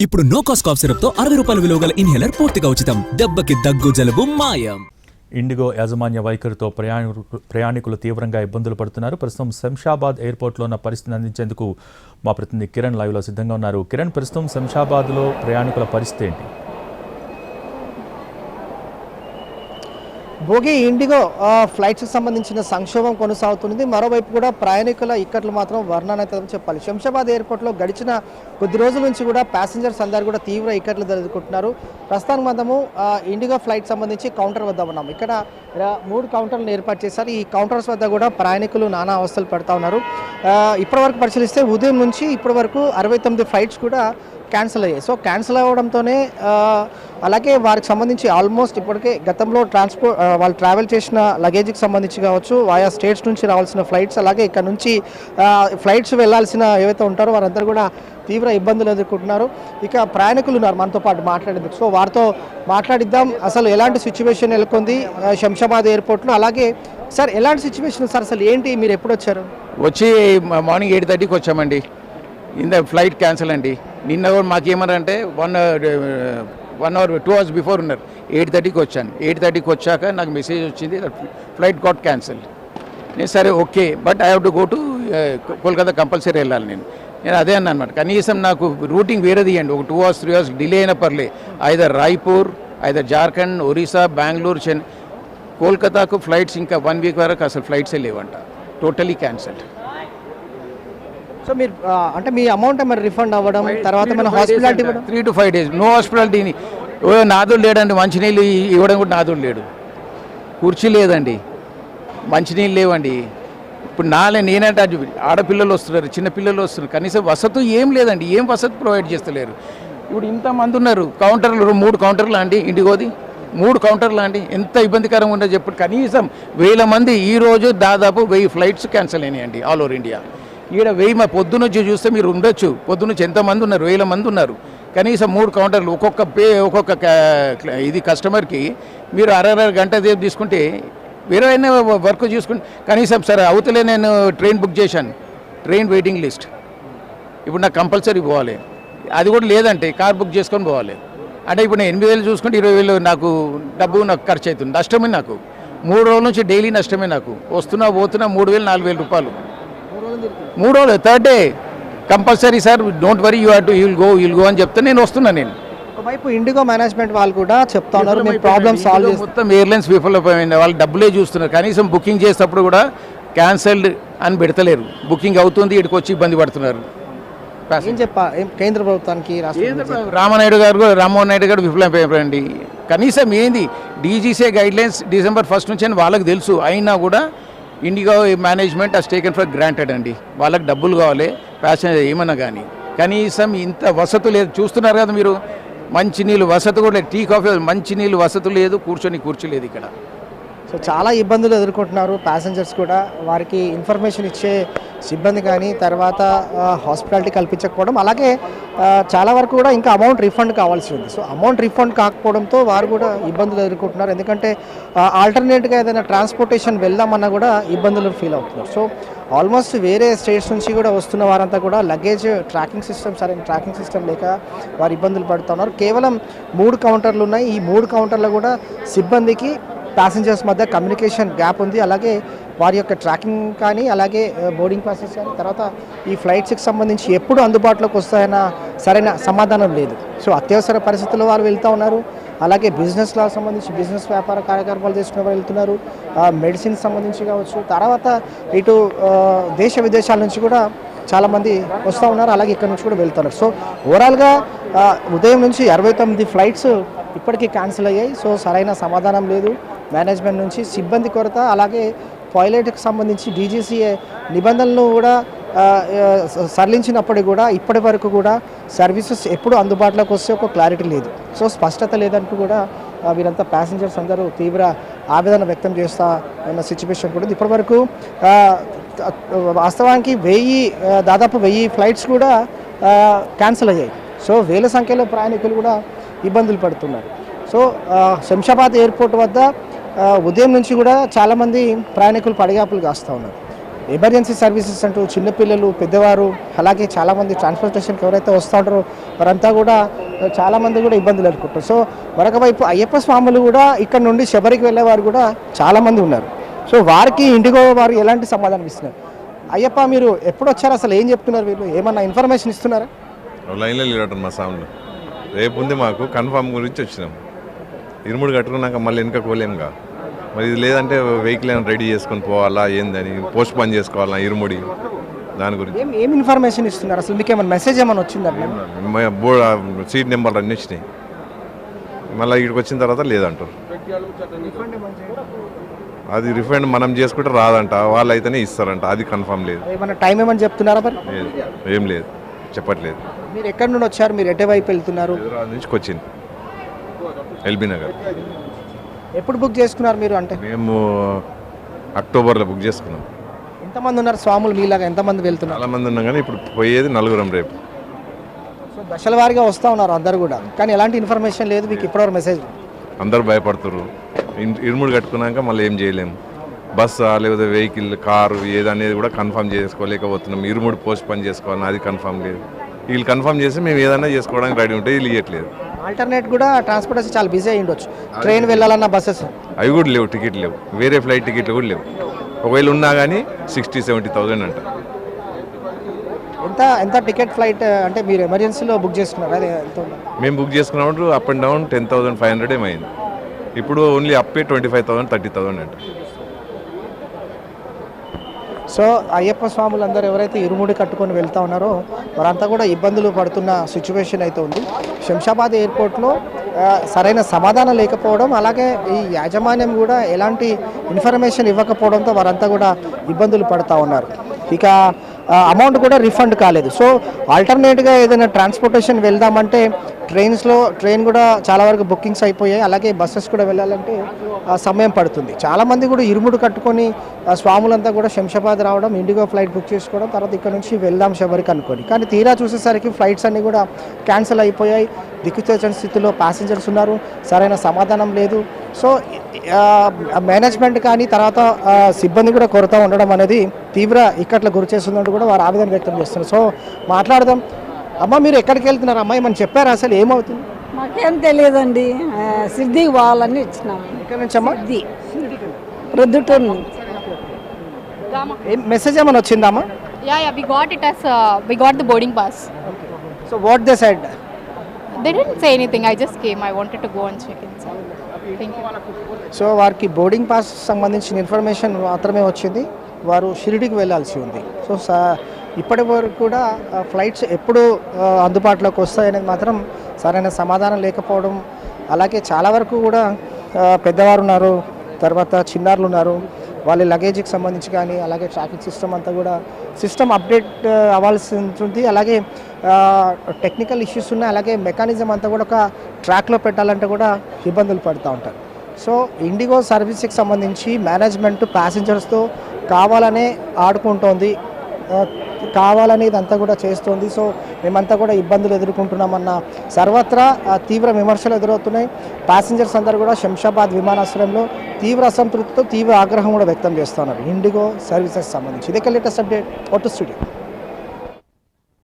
ఇప్పుడు no cost cough సిరప్తో అరవై రూపాయల విలువ గల ఇన్హేలర్ పూర్తిగా ఉచితం. దెబ్బకి దగ్గు జలుబు మాయం. ఇండిగో యాజమాన్య వైఖరితో ప్రయాణికులు ప్రయాణికులు తీవ్రంగా ఇబ్బందులు పడుతున్నారు. ప్రస్తుతం శంషాబాద్ ఎయిర్పోర్ట్లో ఉన్న పరిస్థితిని అందించేందుకు మా ప్రతినిధి కిరణ్ లైవ్లో సిద్ధంగా ఉన్నారు. కిరణ్ ప్రస్తుతం శంషాబాద్లో ప్రయాణికుల పరిస్థితి ఏంటి? భోగి ఇండిగో ఫ్లైట్స్కి సంబంధించిన సంక్షోభం కొనసాగుతుంది మరోవైపు కూడా ప్రయాణికుల ఇక్కట్లు మాత్రం వర్ణనాతీతం చెప్పాలి. శంషాబాద్ ఎయిర్పోర్ట్లో గడిచిన కొద్ది రోజుల నుంచి కూడా ప్యాసింజర్స్ అందరూ కూడా తీవ్ర ఇక్కట్లు ఎదుర్కొంటున్నారు ప్రస్తుతానికి మనము ఇండిగో ఫ్లైట్ సంబంధించి కౌంటర్ వద్ద ఉన్నాం. ఇక్కడ మూడు కౌంటర్లను ఏర్పాటు చేశారు. ఈ కౌంటర్స్ వద్ద కూడా ప్రయాణికులు నానా అవస్థలు పడుతూ ఉన్నారు. ఇప్పటివరకు పరిశీలిస్తే ఉదయం నుంచి ఇప్పటి వరకు అరవై తొమ్మిది ఫ్లైట్స్ కూడా క్యాన్సిల్ అయ్యాయి. సో క్యాన్సిల్ అవ్వడంతోనే అలాగే వారికి సంబంధించి ఆల్మోస్ట్ ఇప్పటికే గతంలో ట్రాన్స్పోర్ట్ వాళ్ళు ట్రావెల్ చేసిన లగేజ్కి సంబంధించి కావచ్చు ఆయా స్టేట్స్ నుంచి రావాల్సిన ఫ్లైట్స్ అలాగే ఇక్కడ నుంచి ఫ్లైట్స్ వెళ్ళాల్సిన ఏవైతే ఉంటారో వారందరూ కూడా తీవ్ర ఇబ్బందులు ఎదుర్కొంటున్నారు. ఇక ప్రయాణికులు ఉన్నారు మనతో పాటు మాట్లాడేందుకు. సో వారితో మాట్లాడిద్దాం. అసలు ఎలాంటి సిచ్యువేషన్ నెలకొంది? శంషాబాద్ ఎయిర్పోర్ట్లో. అలాగే సార్ ఎలాంటి సిచ్యువేషన్ సార్? అసలు ఏంటి? మీరు ఎప్పుడు వచ్చారు వచ్చి మార్నింగ్ ఎయిట్ థర్టీకి వచ్చామండి. ఇంత ఫ్లైట్ క్యాన్సిల్ అండి. నిన్న కూడా మాకేమన్నారంటే one one hour two hours before ఉన్నారు. ఎయిట్ థర్టీకి వచ్చాను. ఎయిట్ థర్టీకి వచ్చాక నాకు మెసేజ్ వచ్చింది ఫ్లైట్ గాట్ క్యాన్సిల్ నేను సరే okay but I have to go to Kolkata compulsory వెళ్ళాలి నేను. నేను అదే అన్నా అనమాట కనీసం నాకు రూటింగ్ వేరేది ఇవ్వండి ఒక two hours three hours delay అయినా పర్లే. ఐదర్ రాయ్పూర్ ఐదర్ జార్ఖండ్ ఒరిస్సా బెంగళూరు చెన్ కోల్కతాకు ఫ్లైట్స్ ఇంకా వన్ వీక్ వరకు అసలు ఫ్లైట్సే లేవంట. టోటలీ క్యాన్సల్డ్ సో మీరు అంటే మీ అమౌంట్ మరి రిఫండ్ అవ్వడం తర్వాత మన hospitality three to five days no. హాస్పిటాలిటీని ఓ నాదుడు లేడండి మంచినీళ్ళు ఇవ్వడం కూడా నాదుడు లేడు. కుర్చీ లేదండి. మంచినీళ్ళు లేవండి. ఇప్పుడు నాలే నేనంటే అది ఆడపిల్లలు వస్తున్నారు చిన్న పిల్లలు వస్తున్నారు. కనీసం వసతి ఏం లేదండి. ఏం వసతి ప్రొవైడ్ చేస్తలేరు. ఇప్పుడు ఇంతమంది ఉన్నారు. కౌంటర్లు మూడు కౌంటర్లు అండి ఇండిగోది మూడు కౌంటర్లు అండి. ఎంత ఇబ్బందికరంగా ఉండదు చెప్పు. కనీసం వేల మంది ఈ రోజు దాదాపు వెయ్యి ఫ్లైట్స్ క్యాన్సిల్ అయినాయండి ఆల్ ఓవర్ ఇండియా ఈడ వెయ్యి మా చూస్తే మీరు ఉండొచ్చు. పొద్దునుంచి ఎంతమంది ఉన్నారు? వేల మంది ఉన్నారు. కనీసం మూడు కౌంటర్లు ఒక్కొక్క పే ఒక్కొక్క ఇది కస్టమర్కి మీరు అరవై గంట సేపు తీసుకుంటే వేరే వర్క్ చూసుకుంటే కనీసం సరే అవతలే నేను ట్రైన్ బుక్ చేశాను. Train waiting list. ఇప్పుడు నాకు కంపల్సరీ పోవాలి. అది కూడా లేదంటే కార్ బుక్ చేసుకొని పోవాలి. అంటే ఇప్పుడు నేను ఎనిమిది వేలు చూసుకుంటే ఇరవై వేలు నాకు డబ్బు నాకు ఖర్చు అవుతుంది. నష్టమే నాకు. మూడు రోజుల నుంచి డైలీ నష్టమే నాకు. వస్తున్నా పోతున్నా మూడు వేలు నాలుగు వేలు రూపాయలు. మూడు third day compulsory sir don't worry you have to you'll go you'll go అని చెప్తే నేను వస్తున్నా నేను. ఒకవైపు ఇండిగో మేనేజ్మెంట్ వాళ్ళు కూడా చెప్తా ఉన్నారు మేము ప్రాబ్లమ్ సాల్వ్ మొత్తం ఎయిర్లైన్స్ విఫలమైంది వాళ్ళు డబ్బులే చూస్తున్నారు. కనీసం బుకింగ్ చేసేటప్పుడు కూడా క్యాన్సల్డ్ అని పెడతలేరు. బుకింగ్ అవుతుంది ఇక్కడికి వచ్చి ఇబ్బంది పడుతున్నారు. ఏం చెప్పా? ఏం కేంద్ర ప్రభుత్వానికి? రామనాయుడు గారు రామ్మోహన్ నాయుడు గారు విఫలమైపోయారండి కనీసం ఏంది? DGC guidelines December first నుంచి అని వాళ్ళకి తెలుసు. అయినా కూడా IndiGo management us taken for granted అండి. వాళ్ళకి డబ్బులు కావాలి ప్యాసింజర్ ఏమన్నా కానీ. కనీసం ఇంత వసతి లేదు. చూస్తున్నారు కదా మీరు? మంచినీళ్ళు వసతి కూడా లేదు. టీ కాఫీ మంచినీళ్ళు వసతి లేదు. కూర్చొని కూర్చోలేదు ఇక్కడ. సో చాలా ఇబ్బందులు ఎదుర్కొంటున్నారు ప్యాసింజర్స్ కూడా. వారికి ఇన్ఫర్మేషన్ ఇచ్చే సిబ్బంది కానీ తర్వాత హాస్పిటాలిటీ కల్పించకపోవడం. అలాగే చాలా వరకు కూడా ఇంకా అమౌంట్ రిఫండ్ కావాల్సి ఉంది. సో అమౌంట్ రిఫండ్ కాకపోవడంతో వారు కూడా ఇబ్బందులు ఎదుర్కొంటున్నారు. ఎందుకంటే ఆల్టర్నేట్గా ఏదైనా ట్రాన్స్పోర్టేషన్ వెళ్దామన్నా కూడా ఇబ్బందులు ఫీల్ అవుతున్నారు. సో ఆల్మోస్ట్ వేరే స్టేట్స్ నుంచి కూడా వస్తున్న వారంతా కూడా లగేజ్ ట్రాకింగ్ సిస్టమ్ సరైన ట్రాకింగ్ సిస్టమ్ లేక వారు ఇబ్బందులు పడుతున్నారు. కేవలం మూడు కౌంటర్లు ఉన్నాయి. ఈ మూడు కౌంటర్లు కూడా సిబ్బందికి ప్యాసింజర్స్ మధ్య కమ్యూనికేషన్ గ్యాప్ ఉంది. అలాగే వారి యొక్క ట్రాకింగ్ కానీ అలాగే బోర్డింగ్ పాసెస్ కానీ తర్వాత ఈ ఫ్లైట్స్కి సంబంధించి ఎప్పుడు అందుబాటులోకి వస్తాయన్న సరైన సమాధానం లేదు. సో అత్యవసర పరిస్థితుల్లో వారు వెళ్తూ ఉన్నారు. అలాగే బిజినెస్లో సంబంధించి బిజినెస్ వ్యాపార కార్యకలాపాలు చేసుకునే వారు వెళ్తున్నారు. మెడిసిన్ సంబంధించి కావచ్చు. తర్వాత ఇటు దేశ విదేశాల నుంచి కూడా చాలామంది వస్తూ ఉన్నారు. అలాగే ఇక్కడ నుంచి కూడా వెళ్తున్నారు. సో ఓవరాల్గా ఉదయం నుంచి అరవై తొమ్మిది ఫ్లైట్స్ ఇప్పటికీ క్యాన్సిల్ అయ్యాయి. సో సరైన సమాధానం లేదు. మేనేజ్మెంట్ నుంచి సిబ్బంది కొరత అలాగే టాయిలెట్కి సంబంధించి డీజీసీఏ నిబంధనలు కూడా సరళించినప్పటికీ కూడా ఇప్పటి వరకు కూడా సర్వీసెస్ ఎప్పుడు అందుబాటులోకి వస్తే ఒక క్లారిటీ లేదు. సో స్పష్టత లేదంటూ కూడా వీరంతా ప్యాసింజర్స్ అందరూ తీవ్ర ఆవేదన వ్యక్తం చేస్తా ఉన్న సిచ్యువేషన్ కూడా ఇప్పటివరకు వాస్తవానికి వెయ్యి దాదాపు వెయ్యి ఫ్లైట్స్ కూడా క్యాన్సిల్ అయ్యాయి. సో వేల సంఖ్యలో ప్రయాణికులు కూడా ఇబ్బందులు పడుతున్నారు. సో శంషాబాద్ ఎయిర్పోర్ట్ వద్ద ఉదయం నుంచి కూడా చాలామంది ప్రయాణికులు పడిగాపులు కాస్తూ ఉన్నారు. ఎమర్జెన్సీ సర్వీసెస్ అంటూ చిన్నపిల్లలు పెద్దవారు అలాగే చాలామంది ట్రాన్స్పోర్టేషన్కి ఎవరైతే వస్తూ ఉంటారో వారంతా కూడా చాలామంది కూడా ఇబ్బందులు ఎదుర్కొంటారు. సో మరొక వైపు అయ్యప్ప స్వాములు కూడా ఇక్కడ నుండి శబరికి వెళ్ళేవారు కూడా చాలామంది ఉన్నారు. సో వారికి ఇండిగో వారు ఎలాంటి సమాధానం ఇస్తున్నారు? అయ్యప్ప మీరు ఎప్పుడు వచ్చారు? అసలు ఏం చెప్తున్నారు వీళ్ళు? ఏమన్నా ఇన్ఫర్మేషన్ ఇస్తున్నారా? లైన్లో లేడటం మా సాములు. రేపు ఉంది మాకు కన్ఫామ్ గురించి వచ్చినాం. ఇరుముడు కట్టుకున్నాక మళ్ళీ వెనుక కోలేంగా మరి ఇది లేదంటే వెహికల్ ఏమైనా రెడీ చేసుకొని పోవాలా ఏందని? పోస్ట్ పోన్ చేసుకోవాలా ఇరుముడి? దాని గురించి. ఏం ఇన్ఫర్మేషన్ ఇస్తున్నారు? అసలు మీకు ఏమైనా మెసేజ్ ఏమైనా వచ్చిందండి సీట్ నెంబర్లు అన్నీ వచ్చినాయి. మళ్ళీ ఇక్కడికి వచ్చిన తర్వాత లేదంటారు. అది రిఫండ్ మనం చేసుకుంటే రాదంట. వాళ్ళు అయితేనే ఇస్తారంట. అది కన్ఫామ్ లేదు. ఏమైనా టైం ఏమని చెప్తున్నారా మరి? లేదు. ఏం లేదు. చెప్పట్లేదు. మీరు ఎక్కడి నుండి వచ్చారు? మీరు ఎటే వైపు వెళ్తున్నారు? నుంచి కొచ్చిన్. ఎల్బీ నగర్. ఎప్పుడు బుక్ చేసుకున్నారు మీరు అంటే? మేము అక్టోబర్లో బుక్ చేసుకున్నాం. ఎంతమంది ఉన్నారు స్వాములు మీలాగా? ఎంతమంది వెళ్తున్నారు? చాలా మంది ఉన్నాం కానీ ఇప్పుడు పోయేది నలుగురం రేపు. సో దశల వారీగా వస్తూ ఉన్నారు అందరు కూడా. కానీ ఎలాంటి ఇన్ఫర్మేషన్ లేదు మీకు ఇప్పటివరకు మెసేజ్ అందరు భయపడుతున్నారు ఇన్- ఇరుముడు కట్టుకున్నాక మళ్ళీ ఏం చేయలేము బస్సా లేకపోతే వెహికల్ కారు ఏదనేది కూడా కన్ఫర్మ్ చేసుకోలేకపోతున్నాం. ఇరుముడు పోస్ట్ పని చేసుకోవాలని అది కన్ఫర్మ్ లేదు. వీళ్ళు కన్ఫర్మ్ చేసి మేము ఏదైనా చేసుకోవడానికి రెడీ ఉంటే వీళ్ళు ఇవ్వట్లేదు ఆల్టర్నేట్ కూడా ట్రాన్స్పోర్టేషన్ చాలా బిజీ అయి ఉండొచ్చు. ట్రైన్ వెళ్ళాలన్న బస్సెస్ అవి కూడా లేవు టికెట్ లేవు. వేరే ఫ్లైట్ టికెట్లు కూడా లేవు. ఒకవేళ ఉన్నా కానీ సిక్స్టీ సెవెంటీ థౌజండ్ అంట. ఎంత ఎంత టికెట్ ఫ్లైట్ అంటే మీరు ఎమర్జెన్సీలో బుక్ చేసుకున్నారు? అదే ఎంత? మేము బుక్ చేసుకున్నప్పుడు up and down ten thousand five hundred ఏమైంది ఇప్పుడు only అప్పే twenty five thousand thirty thousand అంట. సో అయ్యప్ప స్వాములు అందరూ ఎవరైతే ఇరుముడి కట్టుకొని వెళ్తా ఉన్నారో వారంతా కూడా ఇబ్బందులు పడుతున్న సిచ్యువేషన్ అయితే ఉంది. శంషాబాద్ ఎయిర్పోర్ట్లో సరైన సమాధానం లేకపోవడం అలాగే ఈ యాజమాన్యం కూడా ఎలాంటి ఇన్ఫర్మేషన్ ఇవ్వకపోవడంతో వారంతా కూడా ఇబ్బందులు పడుతూ ఉన్నారు. ఇక అమౌంట్ కూడా రిఫండ్ కాలేదు. సో ఆల్టర్నేట్గా ఏదైనా ట్రాన్స్పోర్టేషన్ వెళ్దామంటే ట్రైన్స్లో ట్రైన్ కూడా చాలా వరకు బుకింగ్స్ అయిపోయాయి. అలాగే బస్సెస్ కూడా వెళ్ళాలంటే సమయం పడుతుంది. చాలామంది కూడా ఇరుముడు కట్టుకొని స్వాములంతా కూడా శంషాబాద్ రావడం ఇండిగో ఫ్లైట్ బుక్ చేసుకోవడం తర్వాత ఇక్కడ నుంచి వెళ్దాం శబరికి అనుకొని. కానీ తీరా చూసేసరికి ఫ్లైట్స్ అన్నీ కూడా క్యాన్సిల్ అయిపోయాయి. దిక్కుతోచని స్థితిలో ప్యాసింజర్స్ ఉన్నారు. సరైన సమాధానం లేదు. సో మేనేజ్మెంట్ కానీ తర్వాత సిబ్బంది కూడా కొరత ఉండడం అనేది తీవ్ర ఇక్కట్ల గురి చేస్తుందంటూ కూడా వారు ఆవేదన వ్యక్తం చేస్తున్నారు. సో మాట్లాడదాం. అమ్మ మీరు ఎక్కడికి వెళ్తున్నారు? అమ్మాయి మనం చెప్పారా అసలు? ఏమవుతుంది? మాకేం తెలియదండి. సిద్ధికి పోవాలని ఇచ్చినాము ఇక్కడ నుంచి అమ్మా? సిద్ధి. ప్రొద్దుటూరు ఏం మెసేజ్ ఏమైనా వచ్చిందమ్మా Yeah, yeah, we got it as uh, we got the boarding pass. So what they said They didn't say anything. I just came. I wanted to go and check. Thank you. So వారికి boarding pass సంబంధించిన information మాత్రమే వచ్చింది. వారు షిరిడికి వెళ్ళాల్సి ఉంది. So సా- ఇప్పటి వరకు కూడా ఫ్లైట్స్ ఎప్పుడు అందుబాటులోకి వస్తాయనేది మాత్రం సరైన సమాధానం లేకపోవడం అలాగే చాలా వరకు కూడా పెద్దవారు ఉన్నారు తర్వాత చిన్నారులు ఉన్నారు వాళ్ళ లగేజ్కి సంబంధించి కానీ అలాగే ట్రాఫిక్ సిస్టమ్ అంతా కూడా సిస్టమ్ అప్డేట్ అవ్వాల్సి ఉంటుంది. అలాగే టెక్నికల్ ఇష్యూస్ ఉన్నాయి అలాగే మెకానిజం అంతా కూడా ఒక ట్రాక్లో పెట్టాలంటే కూడా ఇబ్బందులు పడుతూ ఉంటారు. సో ఇండిగో సర్వీస్కి సంబంధించి మేనేజ్మెంట్ ప్యాసింజర్స్తో కావాలనే ఆడుకుంటోంది. ఆ, కావాలని ఇదంతా కూడా చేస్తోంది. సో మేమంతా కూడా ఇబ్బందులు ఎదుర్కొంటున్నామన్న సర్వత్రా తీవ్ర విమర్శలు ఎదురవుతున్నాయి. ప్యాసింజర్స్ అందరూ కూడా శంషాబాద్ విమానాశ్రయంలో తీవ్ర అసంతృప్తితో తీవ్ర ఆగ్రహం కూడా వ్యక్తం చేస్తున్నారు. ఇండిగో సర్వీసెస్ సంబంధించి. ఇదే లేటెస్ట్ అప్డేట్. ఒట్టు స్టూడియో